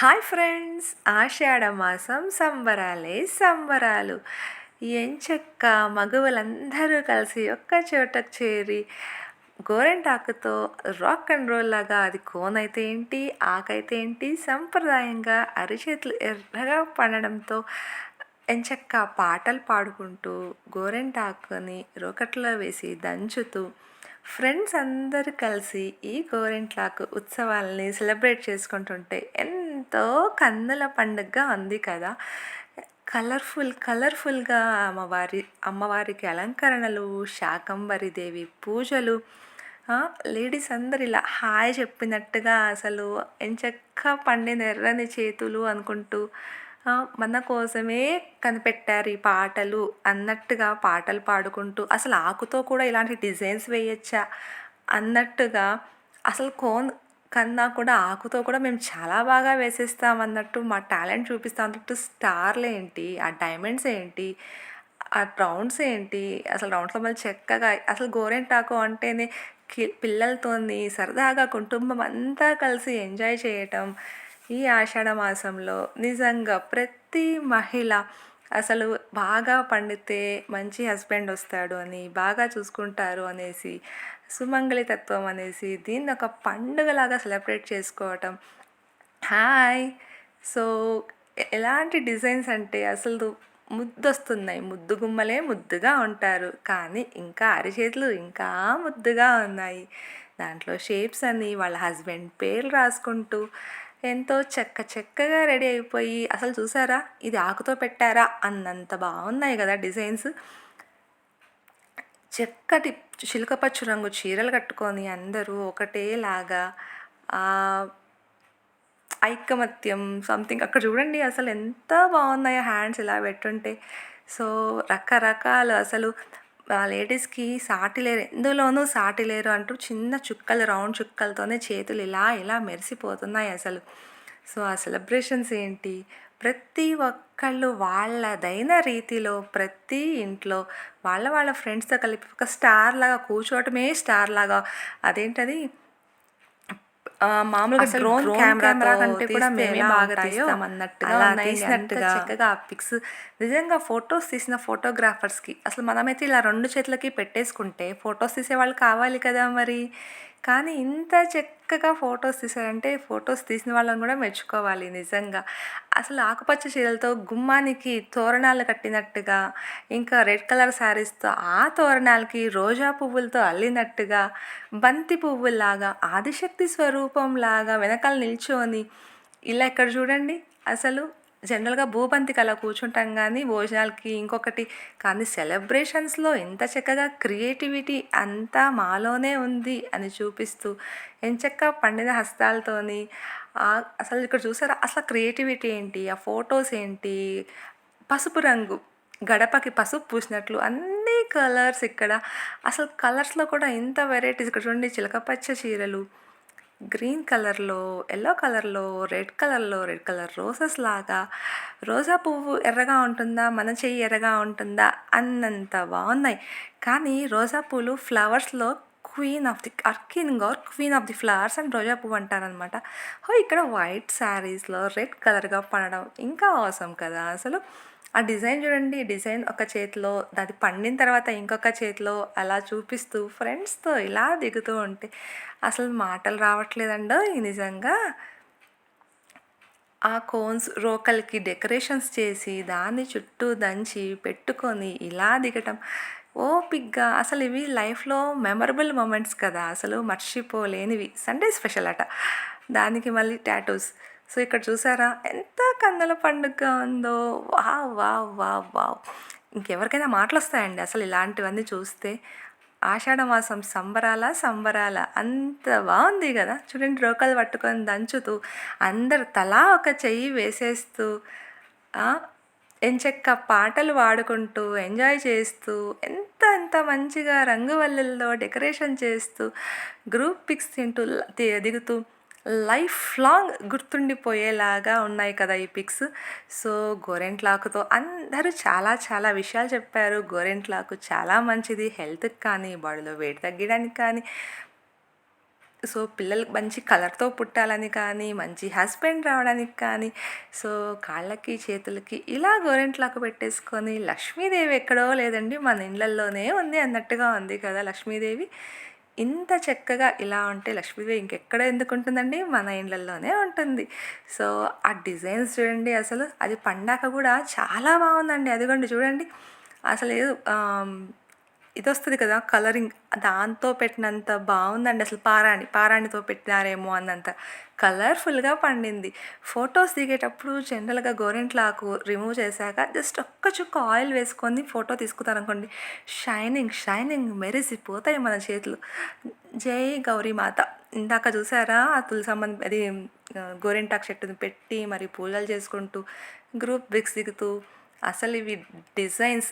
Hi friends. ఆషాఢ మాసం సంబరాలే సంబరాలు. ఎంచక్క మగవులందరూ కలిసి ఒక్క చోటకు చేరి గోరెంటాకుతో రాక్ అండ్ రోల్ లాగా అది కోన్ అయితే ఏంటి ఆకైతే ఏంటి సంప్రదాయంగా అరిచేతులు ఎర్రగా పండడంతో ఎంచక్క పాటలు పాడుకుంటూ గోరెంటాకుని రోకట్లో వేసి దంచుతూ ఫ్రెండ్స్ అందరూ కలిసి ఈ గోరెంట్లాకు ఉత్సవాలని సెలబ్రేట్ చేసుకుంటుంటే ఎంత ఎంతో కన్నుల పండుగగా ఉంది కదా. కలర్ఫుల్ కలర్ఫుల్గా అమ్మవారి అమ్మవారికి అలంకరణలు శాకంబరి దేవి పూజలు లేడీస్ అందరు ఇలా హాయ్ చెప్పినట్టుగా అసలు ఎంచక్క పండిన ఎర్రని చేతులు అనుకుంటూ మన కోసమే కనిపెట్టారు ఈ పాటలు అన్నట్టుగా పాటలు పాడుకుంటూ అసలు ఆకుతో కూడా ఇలాంటి డిజైన్స్ వేయచ్చా అన్నట్టుగా అసలు కోన్ కన్నా కూడా ఆకుతో కూడా మేము చాలా బాగా వేసేస్తాం అన్నట్టు మా టాలెంట్ చూపిస్తాం. అన్నట్టు స్టార్లు ఏంటి? ఆ డైమండ్స్ ఏంటి? ఆ రౌండ్స్ ఏంటి? అసలు రౌండ్స్లో మళ్ళీ చక్కగా అసలు గోరెంటాకు అంటేనే కి పిల్లలతోని సరదాగా కుటుంబం అంతా కలిసి ఎంజాయ్ చేయటం ఈ ఆషాఢ మాసంలో. నిజంగా ప్రతి మహిళ అసలు బాగా పండితే మంచి హస్బెండ్ వస్తాడు అని బాగా చూసుకుంటారు అనేసి సుమంగళి తత్వం అనేసి దీన్ని ఒక పండుగలాగా సెలబ్రేట్ చేసుకోవటం. హాయ్! సో ఎలాంటి డిజైన్స్ అంటే అసలు ముద్దొస్తున్నాయి. ముద్దు గుమ్మలే ముద్దుగా ఉంటారు. కానీ ఇంకా అరిచేతులు ఇంకా ముద్దుగా ఉన్నాయి. దాంట్లో షేప్స్ అని వాళ్ళ హస్బెండ్ పేర్లు రాసుకుంటూ ఎంతో చెక్క చక్కగా రెడీ అయిపోయి అసలు చూసారా? ఇది ఆకుతో పెట్టారా? అన్నంత బాగున్నాయి కదా డిజైన్స్. చక్కటి చిలుకపచ్చు రంగు చీరలు కట్టుకొని అందరూ ఒకటేలాగా ఐకమత్యం సంథింగ్ అక్కడ చూడండి అసలు ఎంత బాగున్నాయో హ్యాండ్స్ ఇలా పెట్టుంటే. సో రకరకాలు అసలు లేడీస్కి సాటిలేరు ఎందులోనూ సాటిలేరు అంటూ చిన్న చుక్కలు రౌండ్ చుక్కలతోనే చేతులు ఇలా ఇలా మెరిసిపోతున్నాయి అసలు. సో ఆ సెలబ్రేషన్స్ ఏంటి? ప్రతి ఒక్కళ్ళు వాళ్ళదైన రీతిలో ప్రతి ఇంట్లో వాళ్ళ వాళ్ళ ఫ్రెండ్స్తో కలిపి ఒక స్టార్ లాగా కూర్చోవటమే స్టార్ లాగా. అదేంటది? మామూలుగా డ్రోన్ కెమెరా కంటే కూడా మేమే బాగా తీస్తాం అన్నట్టుగా తీసినట్టుగా. చక్కగా పిక్స్ నిజంగా ఫొటోస్ తీసిన ఫోటోగ్రాఫర్స్కి అసలు మనమైతే ఇలా రెండు చేతులకి పెట్టేసుకుంటే ఫొటోస్ తీసేవాళ్ళు కావాలి కదా మరి. కానీ ఇంత చక్కగా ఫొటోస్ తీశారంటే ఫొటోస్ తీసిన వాళ్ళని కూడా మెచ్చుకోవాలి నిజంగా. అసలు ఆకుపచ్చ చీరలతో గుమ్మానికి తోరణాలు కట్టినట్టుగా ఇంకా రెడ్ కలర్ శారీస్తో ఆ తోరణాలకి రోజా పువ్వులతో అల్లినట్టుగా బంతి పువ్వుల్లాగా ఆదిశక్తి స్వరూపంలాగా వెనకాల నిల్చొని ఇలా ఇక్కడ చూడండి. అసలు జనరల్గా భూబంతికి అలా కూర్చుంటాం కానీ భోజనాలకి ఇంకొకటి కానీ సెలబ్రేషన్స్లో ఎంత చక్కగా క్రియేటివిటీ అంతా మాలోనే ఉంది అని చూపిస్తూ ఎంచక్క పండిన హస్తాలతోని అసలు ఇక్కడ చూసారా? అసలు క్రియేటివిటీ ఏంటి? ఆ ఫొటోస్ ఏంటి? పసుపు రంగు గడపకి పసుపు పూసినట్లు అన్ని కలర్స్ ఇక్కడ. అసలు కలర్స్లో కూడా ఇంత వెరైటీస్ ఇక్కడ చూడండి చిలకపచ్చ చీరలు గ్రీన్ కలర్లో ఎల్లో కలర్లో రెడ్ కలర్లో రెడ్ కలర్ రోసెస్ లాగా రోజా పువ్వు ఎర్రగా ఉంటుందా? మన చెయ్యి ఎర్రగా ఉంటుందా? అన్నంత బాగున్నాయి కానీ రోజా పూలు ఫ్లవర్స్లో queen of the అర్కింగ్ or queen of the flowers and రోజా పువ్వు అంటారనమాట హో ఇక్కడ వైట్ శారీస్లో రెడ్ కలర్గా పడడం ఇంకా అవసరం కదా అసలు. ఆ డిజైన్ చూడండి డిజైన్ ఒక చేతిలో అది పండిన తర్వాత ఇంకొక చేతిలో అలా చూపిస్తూ ఫ్రెండ్స్తో ఇలా దిగుతూ ఉంటే అసలు మాటలు రావట్లేదండో నిజంగా. ఆ కోన్స్ రోకల్కి డెకరేషన్స్ చేసి దాన్ని చుట్టూ దంచి పెట్టుకొని ఇలా దిగటం. ఓపిక్గా అసలు ఇవి లైఫ్లో మెమరబుల్ మూమెంట్స్ కదా అసలు మర్చిపోలేనివి. సండే స్పెషల్ అట. దానికి మళ్ళీ టాటూస్. సో ఇక్కడ చూసారా? ఎంత కన్నుల పండుగ ఉందో. వా వా వా వా ఇంకెవరికైనా మాటలు వస్తాయండి అసలు ఇలాంటివన్నీ చూస్తే. ఆషాఢమాసం సంబరాల సంబరాల. అంత బాగుంది కదా. చూడండి రోకలు పట్టుకొని దంచుతూ అందరు తలా ఒక చెయ్యి వేసేస్తూ ఎంచక్క పాటలు పాడుకుంటూ ఎంజాయ్ చేస్తూ ఎంత ఎంత మంచిగా రంగువల్లుల్లో డెకరేషన్ చేస్తూ గ్రూప్ పిక్స్ తింటూ దిగుతూ లైఫ్ లాంగ్ గుర్తుండిపోయేలాగా ఉన్నాయి కదా ఈ పిక్స్. సో గోరెంట్లాకుతో అందరూ చాలా చాలా విషయాలు చెప్పారు. గోరెంట్లాకు చాలా మంచిది. హెల్త్కి కానీ బాడీలో వెయిట్ తగ్గడానికి కానీ సో పిల్లలకి మంచి కలర్తో పుట్టాలని కానీ మంచి హస్బెండ్ రావడానికి కానీ సో కాళ్ళకి చేతులకి ఇలా గోరెంట్లాకు పెట్టేసుకొని లక్ష్మీదేవి ఎక్కడో లేదండి మన ఇళ్ళల్లోనే ఉంది అన్నట్టుగా ఉంది కదా లక్ష్మీదేవి. ఇంత చక్కగా ఇలా ఉంటే లక్ష్మీదేవి ఇంకెక్కడ ఎందుకు ఉంటుందండి? మన ఇండ్లలోనే ఉంటుంది. సో ఆ డిజైన్స్ చూడండి అసలు. అది పండాక కూడా చాలా బాగుందండి. అదిగోండి చూడండి. అసలు ఏదో ఇది వస్తుంది కదా కలరింగ్. దాంతో పెట్టినంత బాగుందండి అసలు పారాణి. పారాణితో పెట్టినారేమో అన్నంత. కలర్ఫుల్గా పండింది. ఫొటోస్ దిగేటప్పుడు జనరల్గా గోరెంట్లాకు రిమూవ్ చేశాక జస్ట్ ఒక్క చుక్క ఆయిల్ వేసుకొని ఫోటో తీసుకుతాను అనుకోండి షైనింగ్ షైనింగ్ మెరిసిపోతాయి మన చేతులు. జై గౌరీమాత ఇందాక చూసారా? ఆ తులసమ్మని అది ఆ, చెట్టుని పెట్టి మరి పూజలు చేసుకుంటూ గ్రూప్ బిక్స్ దిగుతూ అసలు ఇవి డిజైన్స్